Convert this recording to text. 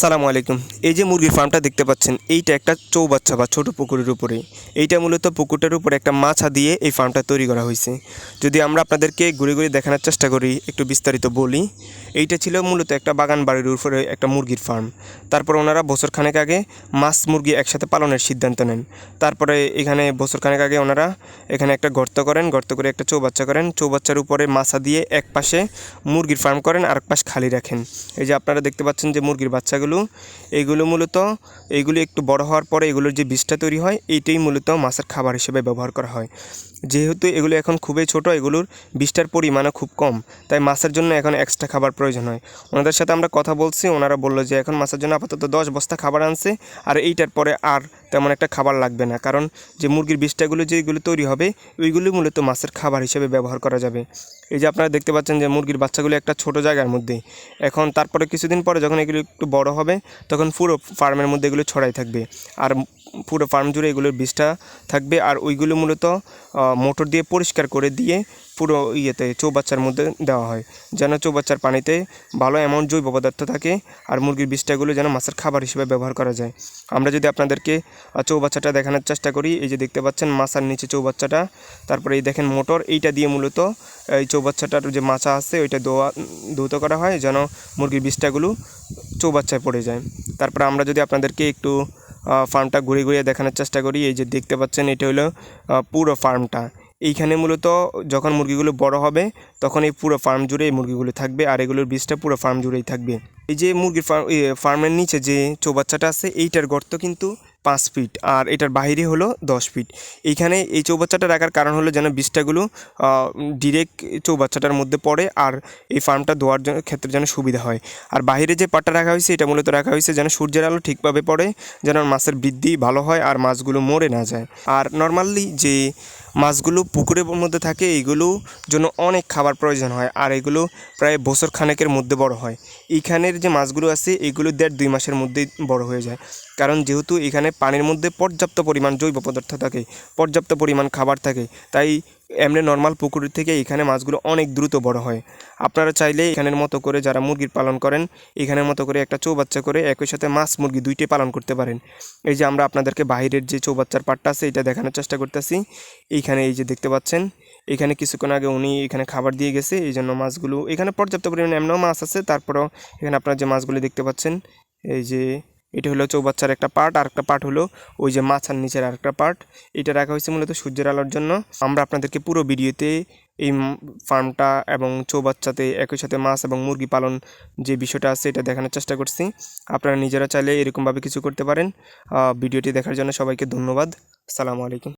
সালামু আলাইকুম। এই যে মুরগির ফার্মটা দেখতে পাচ্ছেন, এইটা একটা চৌবাচ্চা বা ছোট পুকুরের উপরে। এইটা মূলত পুকুরটার উপরে একটা মাছা দিয়ে এই ফার্মটা তৈরি করা হয়েছে। যদি আমরা আপনাদেরকে ঘুরে ঘুরে দেখানোর চেষ্টা করি, একটু বিস্তারিত বলি, এইটা ছিল মূলত একটা বাগান বাড়ির উপরে একটা মুরগির ফার্ম। তারপর ওনারা বছরখানেক আগে মাছ মুরগি একসাথে পালনের সিদ্ধান্ত নেন। তারপরে এখানে বছরখানেক আগে ওনারা এখানে একটা গর্ত করেন, গর্ত করে একটা চৌবাচ্চা করেন। চৌবাচ্চার উপরে মাছা দিয়ে এক পাশে মুরগির ফার্ম করেন আর এক পাশ খালি রাখেন। এই যে আপনারা দেখতে পাচ্ছেন যে মুরগির বাচ্চাগুলো এইগুলো মূলত, এগুলি একটু বড় হওয়ার পরে এগুলোর যে বীজটা তৈরি হয়, এইটাই মূলত মাছের খাবার হিসেবে ব্যবহার করা হয়। যেহেতু এগুলো এখন খুবই ছোট, এগুলোর বীজটার পরিমাণও খুব কম, তাই মাছের জন্য এখন এক্সট্রা খাবার প্রয়োজন হয়। ওনাদের সাথে আমরা কথা বলছি, ওনারা বলল যে এখন মাছের জন্য আপাতত দশ বস্তা খাবার আনছে, আর এইটার পরে আর তেমন একটা খাবার লাগবে না, কারণ যে মুরগির বীজটাগুলো যেগুলো তৈরি হবে, ওইগুলো মূলত মাছের খাবার হিসেবে ব্যবহার করা যাবে। এই যে আপনারা দেখতে পাচ্ছেন যে মুরগির বাচ্চাগুলো একটা ছোট জায়গার মধ্যে, এখন তারপরে কিছুদিন পরে যখন এগুলো একটু বড় হবে, তখন পুরো ফার্মের মধ্যে এগুলো ছড়াই থাকবে, আর পুরো ফার্ম জুড়ে এগুলোর বীজটা থাকবে আর ওইগুলো মূলত মোটর দিয়ে পরিষ্কার করে দিয়ে পুরো ইয়েতে চৌবাচ্চার মধ্যে দেওয়া হয়। যেন চৌবাচ্চার পানিতে ভালো অ্যামাউন্ট জৈব পদার্থ থাকে আর মুরগির বীজটাগুলো যেন মাছের খাবার হিসেবে ব্যবহার করা যায়। আমরা যদি আপনাদেরকে চৌবাচ্চাটা দেখানোর চেষ্টা করি, এই যে দেখতে পাচ্ছেন মাছার নিচে চৌবাচ্চাটা, তারপরে এই দেখেন মোটর, এইটা দিয়ে মূলত এই চৌবাচ্চাটার যে মাছা আছে, ওইটা দোয়া ধৌত করা হয় যেন মুরগির বীজটাগুলো চৌবাচ্চায় পড়ে যায়। তারপরে আমরা যদি আপনাদেরকে একটু ফার্মটা ঘুরে ঘুরে দেখানোর চেষ্টা করি। এই যে দেখতে পাচ্ছেন, এটা হলো পুরো ফার্মটা। এইখানে মূলত যখন মুরগিগুলো বড় হবে, তখন এই পুরো ফার্ম জুড়ে এই মুরগিগুলো থাকবে, আর এগুলোর বীজটা পুরো ফার্ম জুড়েই থাকবে। এই যে মুরগির ফার্ম ফার্মের নিচে যে চৌবাচ্চাটা আছে, এইটার গর্ত কিন্তু পাঁচ ফিট আর এটার বাইরে হলো দশ ফিট। এইখানে এই চৌবাচ্চাটা রাখার কারণ হলো যেন বীজটাগুলো ডিরেক্ট চৌবাচ্চাটার মধ্যে পড়ে আর এই ফার্মটা ধোয়ার ক্ষেত্রে যেন সুবিধা হয়। আর বাইরে যে পাটটা রাখা হয়েছে, এটা মূলত রাখা হয়েছে যেন সূর্যের আলো ঠিকভাবে পড়ে, যেন মাছের বৃদ্ধি ভালো হয় আর মাছগুলো মরে না যায়। আর নর্মালি যে মাছগুলো পুকুরের মধ্যে থাকে এইগুলো জন্য অনেক খাবার প্রয়োজন হয় আর এগুলো প্রায় বছর খানেকের মধ্যে বড় হয়। এইখানের যে মাছগুলো আছে, এগুলো দেড় দুই মাসের মধ্যেই বড় হয়ে যায়। কারণ যেহেতু এখানে পানির মধ্যে পর্যাপ্ত পরিমাণ জৈব পদার্থ থাকে, পর্যাপ্ত পরিমাণ খাবার থাকে। তাই এমনি নর্মাল পুকুরের থেকে এখানে মাছগুলো অনেক দ্রুত বড় হয়। আপনারা চাইলে এখানের মতো করে যারা মুরগির পালন করেন, এখানের মতো করে একটা চৌবাচ্চা করে একই সাথে মাছ মুরগি দুইটি পালন করতে পারেন। এই যে আমরা আপনাদেরকে বাইরের যে চৌবাচ্চার পাটটা আছে, এটা দেখানোর চেষ্টা করতেছি। এইখানে এই যে দেখতে পাচ্ছেন, এখানে কিছুক্ষণ আগে উনি এখানে খাবার দিয়ে গেছে এই জন্য মাছগুলো, এখানে পর্যাপ্ত পরিমাণে এমনও মাছ আছে, তারপরেও এখানে আপনারা যে মাছগুলি দেখতে পাচ্ছেন, এই যে এটা হলো চৌবাচ্চার একটা পার্ট আর একটা পার্ট হলো ওই যে মাছার নিচের আর একটা পার্ট। এটা রাখা হয়েছে মূলত সূর্যের আলোর জন্য। আমরা আপনাদেরকে পুরো ভিডিওতে এই ফার্মটা এবং চৌবাচ্চাতে একই সাথে মাছ এবং মুরগি পালন যে বিষয়টা আছে এটা দেখানোর চেষ্টা করছি। আপনারা নিজেরা চাইলে এরকমভাবে কিছু করতে পারেন। ভিডিওটি দেখার জন্য সবাইকে ধন্যবাদ। সালামু আলাইকুম।